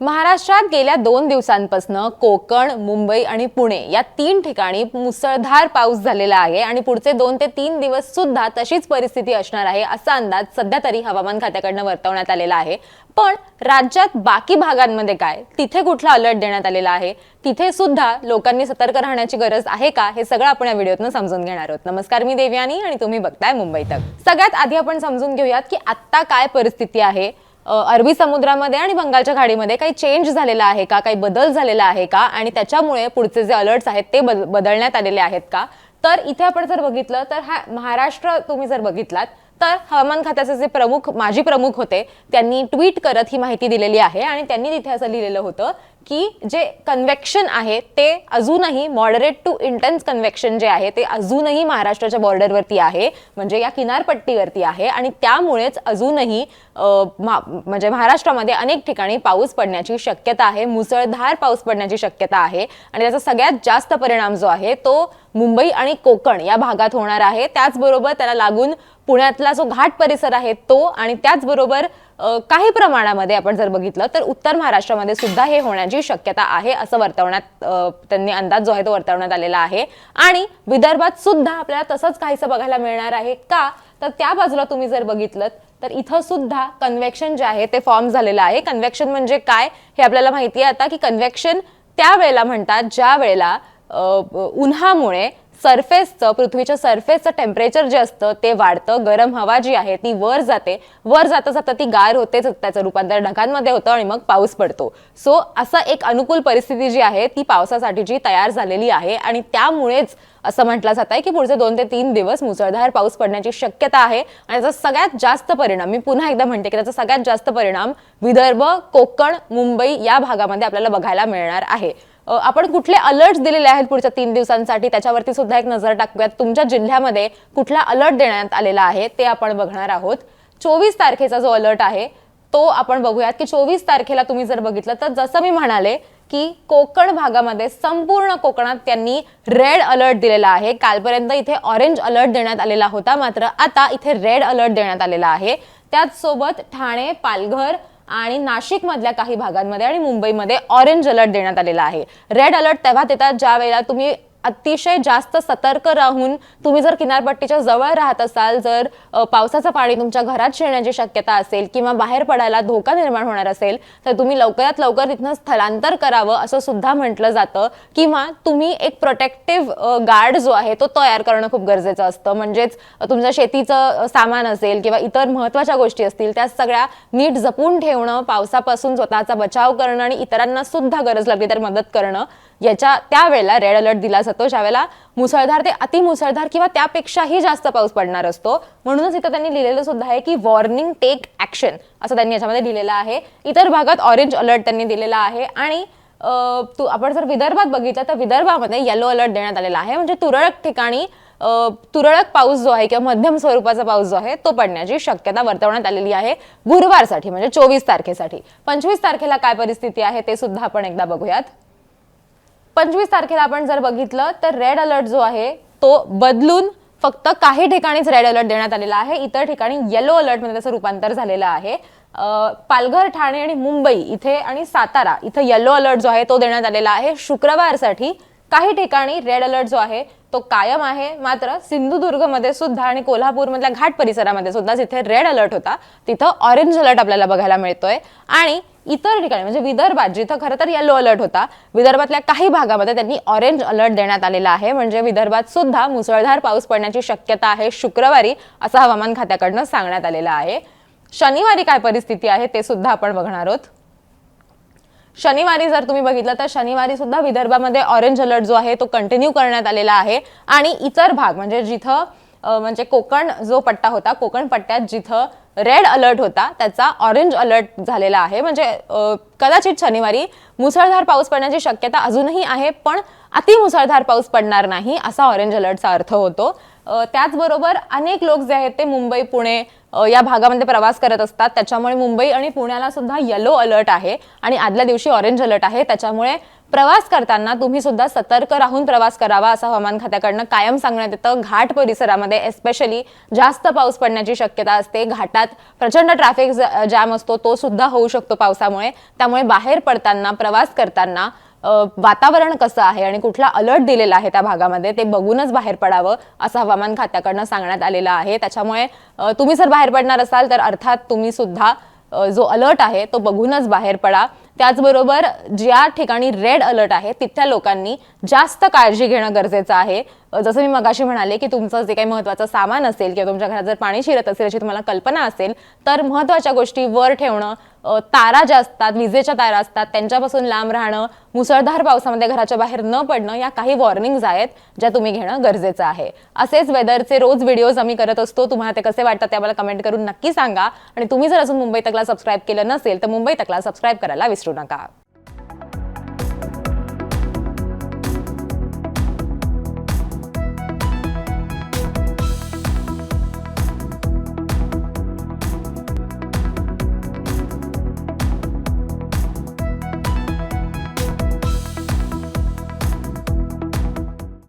महाराष्ट्रात गेल्या दोन दिवसांपासून कोकण मुंबई आणि पुणे या तीन ठिकाणी मुसळधार पाऊस झालेला आहे आणि पुढचे दोन ते तीन दिवस सुद्धा तशीच परिस्थिती असणार आहे असा अंदाज सध्या तरी हवामान खात्याकडनं वर्तवण्यात आलेला आहे. पण राज्यात बाकी भागांमध्ये काय? तिथे कुठला अलर्ट देण्यात आलेला आहे? तिथे सुद्धा लोकांनी सतर्क राहण्याची गरज आहे का? हे सगळं आपण या व्हिडिओतनं समजून घेणार आहोत. नमस्कार मी देवयानी आणि तुम्ही बघताय मुंबई तक. सगळ्यात आधी आपण समजून घेऊयात की आत्ता काय परिस्थिती आहे. अरबी समुद्रामध्ये आणि बंगालच्या खाडीमध्ये काही चेंज झालेला आहे का? काही बदल झालेला आहे का? आणि त्याच्यामुळे पुढचे जे अलर्ट्स आहेत ते बद- बदलण्यात आलेले आहेत का? तर इथे आपण जर बघितलं तर हा महाराष्ट्र तुम्ही जर बघितलात तर हवामान खात्याचे जे प्रमुख माजी प्रमुख होते त्यांनी ट्विट करत ही माहिती दिलेली आहे आणि त्यांनी तिथे असं लिहिलेलं होतं की जे कन्व्हेक्शन आहे ते अजूनही मॉडरेट टू इंटेन्स कन्व्हेक्शन जे आहे ते अजूनही महाराष्ट्राच्या बॉर्डरवरती आहे म्हणजे या किनारपट्टीवरती आहे आणि त्यामुळेच अजूनही म्हणजे महाराष्ट्रामध्ये अनेक ठिकाणी पाऊस पडण्याची शक्यता आहे मुसळधार पाऊस पडण्याची शक्यता आहे आणि त्याचा सगळ्यात जास्त परिणाम जो आहे तो मुंबई आणि कोकण या भागात होणार आहे. त्याचबरोबर त्याला लागून पुण्यातला जो घाट परिसर आहे तो आणि त्याचबरोबर काही प्रमाणामध्ये आपण जर बघितलं तर उत्तर महाराष्ट्रामध्ये सुद्धा हे होण्याची शक्यता आहे असं वर्तवण्यात त्यांनी अंदाज जो आहे तो वर्तवण्यात आलेला आहे. आणि विदर्भात सुद्धा आपल्याला तसंच काहीसं बघायला मिळणार आहे का? तर त्या बाजूला तुम्ही जर बघितलं तर इथं सुद्धा कन्व्हेक्शन जे आहे ते फॉर्म झालेलं आहे. कन्व्हेक्शन म्हणजे काय? हे आपल्याला माहिती आहे आता की कन्व्हेक्शन त्या वेळेला म्हणतात ज्या वेळेला उन्हामुळे सरफेसचं पृथ्वीच्या सरफेसचं टेम्परेचर जे असतं ते वाढतं. गरम हवा जी आहे ती वर जाते. वर जाता जाता ती गार होते त्याचं रूपांतर. ढगांमध्ये होतं आणि मग पाऊस पडतो. सो असं एक अनुकूल परिस्थिती जी आहे ती पावसासाठी जी तयार झालेली आहे. आणि त्यामुळेच असं म्हटलं जात आहे की पुढचे दोन ते तीन दिवस मुसळधार पाऊस पडण्याची शक्यता आहे. आणि त्याचा सगळ्यात जास्त परिणाम मी पुन्हा एकदा म्हणते की त्याचा सगळ्यात जास्त परिणाम विदर्भ कोकण मुंबई या भागामध्ये आपल्याला बघायला मिळणार आहे. आपण कुठले अलर्ट दिलेले आहेत पुढच्या तीन दिवसांसाठी? त्याच्यावरती सुद्धा एक नजर टाकूयात. तुमच्या जिल्ह्यामध्ये कुठला अलर्ट देण्यात आलेला आहे ते आपण बघणार आहोत. चोवीस तारखेचा जो अलर्ट आहे तो आपण बघूयात की चोवीस तारखेला तुम्ही जर बघितलं तर जसं मी म्हणाले की कोकण भागामध्ये संपूर्ण कोकणात त्यांनी रेड अलर्ट दिलेला आहे. कालपर्यंत इथे ऑरेंज अलर्ट देण्यात आलेला होता मात्र आता इथे रेड अलर्ट देण्यात आलेला आहे. त्याचसोबत ठाणे पालघर आणि नाशिक मधल्या काही भागांमध्ये आणि मुंबईमध्ये ऑरेंज अलर्ट देण्यात आलेला आहे. रेड अलर्ट तेव्हा देतात ज्या वेळेला तुम्ही अतिशय जास्त सतर्क राहून तुम्ही जर किनारपट्टीच्या जवळ राहत असाल जर पावसाचं पाणी तुमच्या घरात शिरण्याची शक्यता असेल किंवा बाहेर पडायला धोका निर्माण होणार असेल तर तुम्ही लवकरात लवकर तिथनं स्थलांतर करावं असं सुद्धा म्हटलं जातं. किंवा तुम्ही एक प्रोटेक्टिव्ह गार्ड जो आहे तो तयार करणं खूप गरजेचं असतं. म्हणजेच तुमचं शेतीचं सामान असेल किंवा इतर महत्त्वाच्या गोष्टी असतील त्या सगळ्या नीट जपून ठेवणं पावसापासून स्वतःचा बचाव करणं आणि इतरांना सुद्धा गरज लागली तर मदत करणं याच्या त्यावेळेला रेड अलर्ट दिला जातो ज्यावेळेला मुसळधार ते अतिमुसळधार किंवा त्यापेक्षाही जास्त पाऊस पडणार असतो. म्हणूनच इथं त्यांनी लिहिलेलं सुद्धा आहे की वॉर्निंग टेक ऍक्शन असं त्यांनी याच्यामध्ये लिहिलेलं आहे. इतर भागात ऑरेंज अलर्ट त्यांनी दिलेला आहे. आणि तू आपण जर विदर्भात बघितलं तर विदर्भामध्ये येलो अलर्ट देण्यात आलेला आहे. म्हणजे तुरळक ठिकाणी तुरळक पाऊस जो आहे किंवा मध्यम स्वरूपाचा पाऊस जो आहे तो पडण्याची शक्यता वर्तवण्यात आलेली आहे गुरुवारसाठी म्हणजे चोवीस तारखेसाठी. पंचवीस तारखेला काय परिस्थिती आहे ते सुद्धा आपण एकदा बघूयात. पंचवीस तारखेला आपण जर बघितलं तर रेड अलर्ट जो आहे तो बदलून फक्त काही ठिकाणीच रेड अलर्ट देण्यात आलेला आहे. इतर ठिकाणी येलो अलर्टमध्ये त्याचं रूपांतर झालेलं आहे. पालघर ठाणे आणि मुंबई इथे आणि सातारा इथं येलो अलर्ट जो आहे तो देण्यात आलेला आहे. शुक्रवारसाठी काही ठिकाणी रेड अलर्ट जो आहे तो कायम आहे. मात्र सिंधुदुर्गमध्ये सुद्धा आणि कोल्हापूरमधल्या घाट परिसरामध्ये सुद्धा जिथे रेड अलर्ट होता तिथं ऑरेंज अलर्ट आपल्याला बघायला मिळतोय. आणि इतर ठिकाणी म्हणजे विदर्भात जिथं खरं तर येलो अलर्ट होता विदर्भातल्या काही भागामध्ये त्यांनी ऑरेंज अलर्ट देण्यात आलेला आहे. म्हणजे विदर्भात सुद्धा मुसळधार पाऊस पडण्याची शक्यता आहे. शुक्रवारी असं हवामान खात्याकडनं सांगण्यात आलेलं आहे. शनिवारी काय परिस्थिती आहे ते सुद्धा आपण बघणार आहोत. शनिवारी जर तुम्ही बघितलं तर शनिवारी सुद्धा विदर्भामध्ये ऑरेंज अलर्ट जो आहे तो कंटिन्यू करण्यात आलेला आहे. आणि इतर भाग म्हणजे जिथं म्हणजे कोकण जो पट्टा होता कोकण पट्ट्यात जिथं रेड अलर्ट होता त्याचा ऑरेंज अलर्ट झालेला आहे. म्हणजे कदाचित शनिवारी मुसळधार पाऊस पडण्याची शक्यता अजूनही आहे पण अति मुसळधार पाऊस पडणार नाही असा ऑरेंज अलर्टचा अर्थ होतो. त्याचबरोबर अनेक लोक जे आहेत ते मुंबई पुणे या भागामध्ये प्रवास करत असतात. त्याच्यामुळे मुंबई आणि पुण्याला सुद्धा येलो अलर्ट आहे. आणि आदल्या दिवशी ऑरेंज अलर्ट आहे. त्याच्यामुळे प्रवास करताना तुम्ही सुद्धा सतर्क राहून प्रवास करावा असं हवामान खात्याकडनं कायम सांगण्यात येतं. घाट परिसरामध्ये एस्पेशली जास्त पाऊस पडण्याची शक्यता असते. घाटात प्रचंड ट्रॅफिक जॅम असतो. तो सुद्धा होऊ शकतो पावसामुळे. त्यामुळे बाहेर पडताना प्रवास करताना वातावरण कसं आहे आणि कुठला अलर्ट दिलेला आहे त्या भागामध्ये ते बघूनच बाहेर पडावं असं हवामान खात्याकडनं सांगण्यात आलेलं आहे. त्याच्यामुळे तुम्ही जर बाहेर पडणार असाल तर अर्थात तुम्ही सुद्धा जो अलर्ट आहे तो बघूनच बाहेर पडा. त्याचबरोबर ज्या ठिकाणी रेड अलर्ट आहे तिथल्या लोकांनी जास्त काळजी घेणं गरजेचं आहे. जसं मी मगाशी म्हणाले की तुमचं जे काही महत्त्वाचं सामान असेल किंवा तुमच्या घरात जर पाणी शिरत असेल याची तुम्हाला कल्पना असेल तर महत्त्वाच्या गोष्टी वर ठेवणं तारा ज्या असतात विजेच्या तारा असतात त्यांच्यापासून लांब राहणं मुसळधार पावसामध्ये घराच्या बाहेर न पडणं या काही वॉर्निंग्ज आहेत ज्या तुम्ही घेणं गरजेचं आहे. असेच वेदरचे रोज व्हिडिओज आम्ही करत असतो. तुम्हाला ते कसे वाटतात ते आम्हाला कमेंट करून नक्की सांगा. आणि तुम्ही जर अजून मुंबई तकला सबस्क्राईब केलं नसेल तर मुंबई तकला सबस्क्राईब करायला विसरू なんか